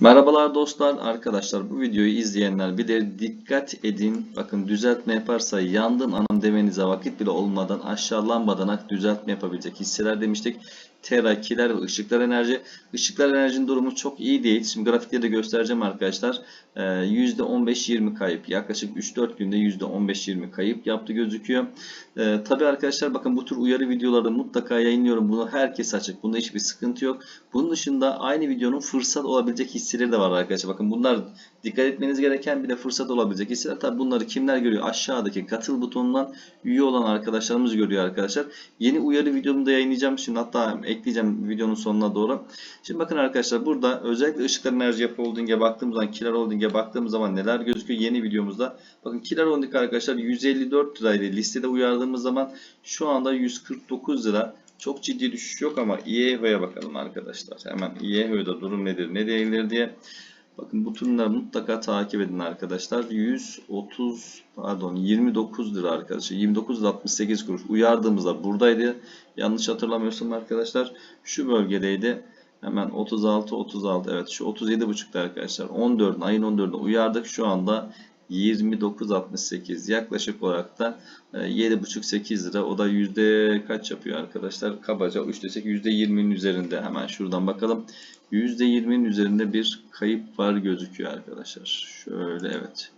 Merhabalar dostlar, arkadaşlar bu videoyu izleyenler de dikkat edin. Bakın düzeltme yaparsa yandım anam demenize vakit bile olmadan aşağı lambadan düzeltme yapabilecek hisseler demiştik. Tera, kiler ve ışıklar enerji. Işıklar enerjinin durumu çok iyi değil. Şimdi grafikleri de göstereceğim arkadaşlar. Ee, %15-20 kayıp. Yaklaşık 3-4 günde %15-20 kayıp yaptı gözüküyor. Ee, Tabi arkadaşlar bakın bu tür uyarı videoları mutlaka yayınlıyorum. Bunu herkes açık. Bunda hiçbir sıkıntı yok. Bunun dışında aynı videonun fırsat olabilecek hisseleri de var arkadaşlar. Bakın bunlar dikkat etmeniz gereken bir de fırsat olabilecek hisseler. Tabi bunları kimler görüyor? Aşağıdaki katıl butonundan üye olan arkadaşlarımız görüyor arkadaşlar. Yeni uyarı videomu da yayınlayacağım. Şimdi hatta ekleyeceğim videonun sonuna doğru. Şimdi bakın arkadaşlar burada özellikle ışıklar enerji yapı holding'e baktığımız zaman Kirar Holding'e baktığımız zaman neler gözüküyor yeni videomuzda. Bakın Kirar Holding arkadaşlar 154 liraydı listede uyardığımız zaman şu anda 149 lira. Çok ciddi düşüş yok ama İEHO'ya bakalım arkadaşlar. Hemen İEHO'da durum nedir ne değildir diye. Bakın bu turları mutlaka takip edin arkadaşlar. 130 pardon 29 lira arkadaşlar. 29 lira 68 kuruş. Uyardığımızda buradaydı. Yanlış hatırlamıyorsam arkadaşlar. Şu bölgedeydi. Hemen 36 36 evet şu 37 buçukta arkadaşlar. 14 ayın 14'ünde uyardık. Şu anda 29.68 yaklaşık olarak da 7.5-8 lira. O da yüzde kaç yapıyor arkadaşlar? Kabaca 3 desek %20'nin üzerinde. Hemen şuradan bakalım. %20'nin üzerinde bir kayıp var gözüküyor arkadaşlar. Şöyle evet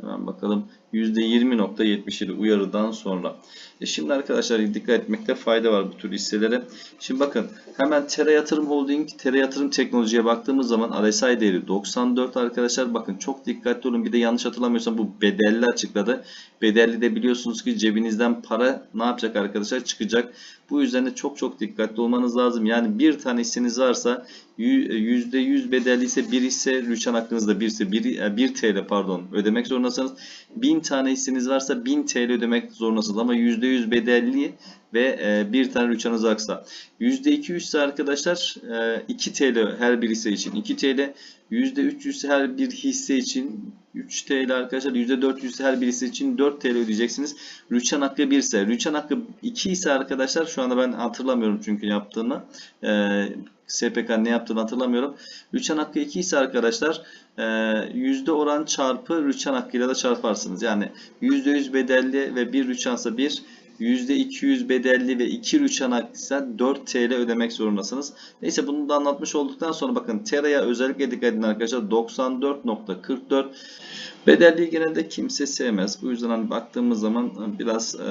hemen bakalım %20.77 uyarıdan sonra. E şimdi arkadaşlar dikkat etmekte fayda var bu tür hisselere. Şimdi bakın hemen Tera Yatırım Holding, Tera Yatırım Teknoloji'ye baktığımız zaman RSI değeri 94 arkadaşlar. Bakın çok dikkatli olun. Bir de yanlış hatırlamıyorsam bu bedelli açıkladı. Bedelli de biliyorsunuz ki cebinizden para ne yapacak arkadaşlar? Çıkacak. Bu yüzden de çok çok dikkatli olmanız lazım. Yani bir tane hisseniz varsa %100 bedelli ise bir hisse rüçhan hakkınızda bir ise 1, 1 TL pardon ödemek zorundasınız. 1000 tane hisseniz varsa 1000 TL ödemek zorundasınız ama %100 bedelli ve e, bir tane rüçhanınız aksa. %200 ise arkadaşlar e, 2 TL her bir hisse için 2 TL. %300 her bir hisse için 3 TL arkadaşlar. %400 her bir hisse için 4 TL ödeyeceksiniz. Rüçhan hakkı 1 ise. Rüçhan hakkı 2 ise arkadaşlar şu anda ben hatırlamıyorum çünkü yaptığını. E, SPK ne yaptığını hatırlamıyorum. Rüçhan hakkı 2 ise arkadaşlar yüzde oran çarpı rüçhan hakkıyla da çarparsınız. Yani %100 bedelli ve bir rüçhansa 1 %200 bedelli ve 2 rüçhan hakkıysa 4 TL ödemek zorundasınız. Neyse bunu da anlatmış olduktan sonra bakın Tera'ya özellikle dikkat edin arkadaşlar 94.44 Bedelliği genelde kimse sevmez. Bu yüzden hani baktığımız zaman biraz e,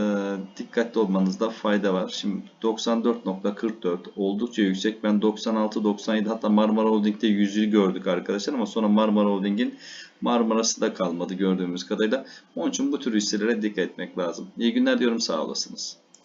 dikkatli olmanızda fayda var. Şimdi 94.44 oldukça yüksek. Ben 96-97 hatta Marmara Holding'de 100'ü gördük arkadaşlar ama sonra Marmara Holding'in Marmara'sı da kalmadı gördüğümüz kadarıyla. Onun için bu tür hisselere dikkat etmek lazım. İyi günler diyorum sağ olasınız.